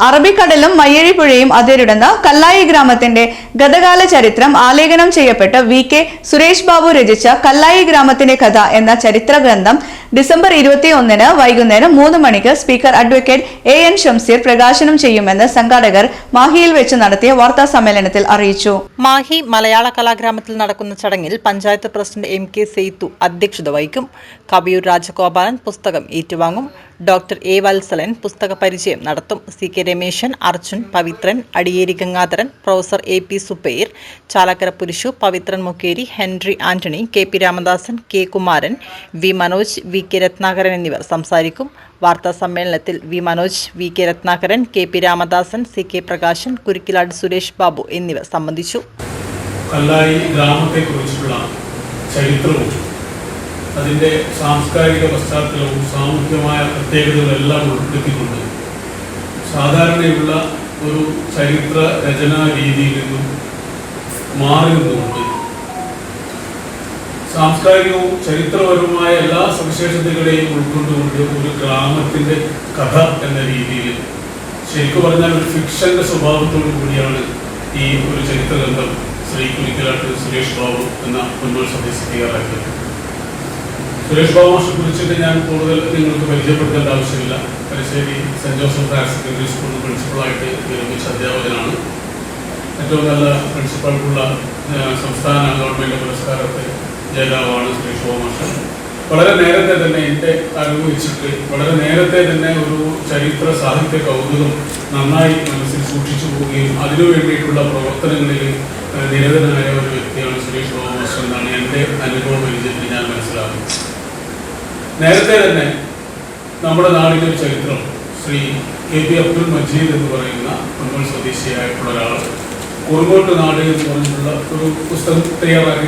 അറബിക്കടലും മയ്യഴിപ്പുഴയും അതിരിടുന്ന കല്ലായി ഗ്രാമത്തിന്റെ ഗതകാല ചരിത്രം ആലേഖനം ചെയ്യപ്പെട്ട് വി കെ സുരേഷ് ബാബു രചിച്ച കല്ലായി ഗ്രാമത്തിന്റെ കഥ എന്ന ചരിത്ര ഗ്രന്ഥം ഡിസംബർ ഇരുപത്തിയൊന്നിന് വൈകുന്നേരം മൂന്ന് മണിക്ക് speaker advocate A N Shamseer പ്രകാശനം ചെയ്യുമെന്ന് സംഘാടകർ മാഹിയിൽ വെച്ച് നടത്തിയ വാർത്താ സമ്മേളനത്തിൽ അറിയിച്ചു. മാഹി മലയാള കലാഗ്രാമത്തിൽ നടക്കുന്ന ചടങ്ങിൽ panchayat president M K Seythu അധ്യക്ഷത വഹിക്കും. കവിയൂർ രാജഗോപാലൻ പുസ്തകം ഏറ്റുവാങ്ങും. ഡോക്ടർ എ വത്സലൻ പുസ്തക പരിചയം നടത്തും. C K Rameshan Arjun Pavithran Adiyeri Gangadharan professor A P സുപ്പേർ Chalakkara Purushu Pavithran Mukkeri Henry Antony K P Ramadasan K Kumaran V Manoj V K Ratnakaran എന്നിവർ സംസാരിക്കും. വാർത്താ സമ്മേളനത്തിൽ V Manoj V K Ratnakaran K P Ramadasan C K Prakashan Kurukkilad Suresh Babu എന്നിവർ സംബന്ധിച്ചു. കല്ലായി ഗ്രാമത്തെക്കുറിച്ചുള്ള ചരിത്രവും അതിന്റെ സാംസ്കാരിക പശ്ചാത്തലവും സാമൂഹികമായ പ്രത്യേകതകളെല്ലാം ഉൾപ്പെടുത്തിക്കൊണ്ട് സാധാരണയുള്ള ഒരു ചരിത്ര രചനാ രീതിയിൽ നിന്നും മാറി സാംസ്കാരികവും ചരിത്രപരവുമായ എല്ലാ സവിശേഷതകളെയും ഉൾക്കൊണ്ടുകൊണ്ട് ഒരു ഗ്രാമത്തിന്റെ കഥ എന്ന രീതിയിൽ ശരിക്കും പറഞ്ഞാൽ ഒരു ഫിക്ഷന്റെ സ്വഭാവത്തോടു കൂടിയാണ് ഈ ഒരു ചരിത്രഗ്രന്ഥം ശ്രീ കുലിക്കലാട്ട് സുരേഷ് ബാബു എന്ന മുന്നോൾ സദസ്സ് തയ്യാറാക്കിയത് സുരേഷ് ബാബു കുറിച്ചിട്ട് ഞാൻ കൂടുതൽ നിങ്ങൾക്ക് പരിചയപ്പെടുത്തേണ്ട ആവശ്യമില്ല. Pariseri saint Joseph higher secondary school പ്രിൻസിപ്പളായിട്ട് വിരമിച്ച അധ്യാപകനാണ്. ഏറ്റവും നല്ല പ്രിൻസിപ്പൾക്കുള്ള സംസ്ഥാന ഗവൺമെന്റ് പുരസ്കാരത്തെ ജേതാവാണ് സുരേഷ് മാഷ് വളരെ നേരത്തെ തന്നെ എന്റെ വെച്ചിട്ട് വളരെ നേരത്തെ തന്നെ ഒരു ചരിത്ര സാഹിത്യ കൗതുകം നന്നായി മനസ്സിൽ സൂക്ഷിച്ചു പോവുകയും അതിനു വേണ്ടിയിട്ടുള്ള പ്രവർത്തനങ്ങളിൽ നിരതനായ ഒരു വ്യക്തിയാണ് സുരേഷ് മാസ്റ്റർ എന്നാണ് എന്റെ അനുഭവം പരിചയത്തിൽ ഞാൻ മനസ്സിലാക്കുന്നത് നേരത്തെ തന്നെ നമ്മുടെ നാടിന്റെ ചരിത്രം ശ്രീ കെ പി അബ്ദുൽ മജീദ് എന്ന് പറയുന്ന നമ്മൾ സ്വദേശിയായിട്ടുള്ള ഒരാൾ കുറുമോട്ട് നാട് എന്ന് പറഞ്ഞിട്ടുള്ള ഒരു പുസ്തകം തയ്യാറാക്കി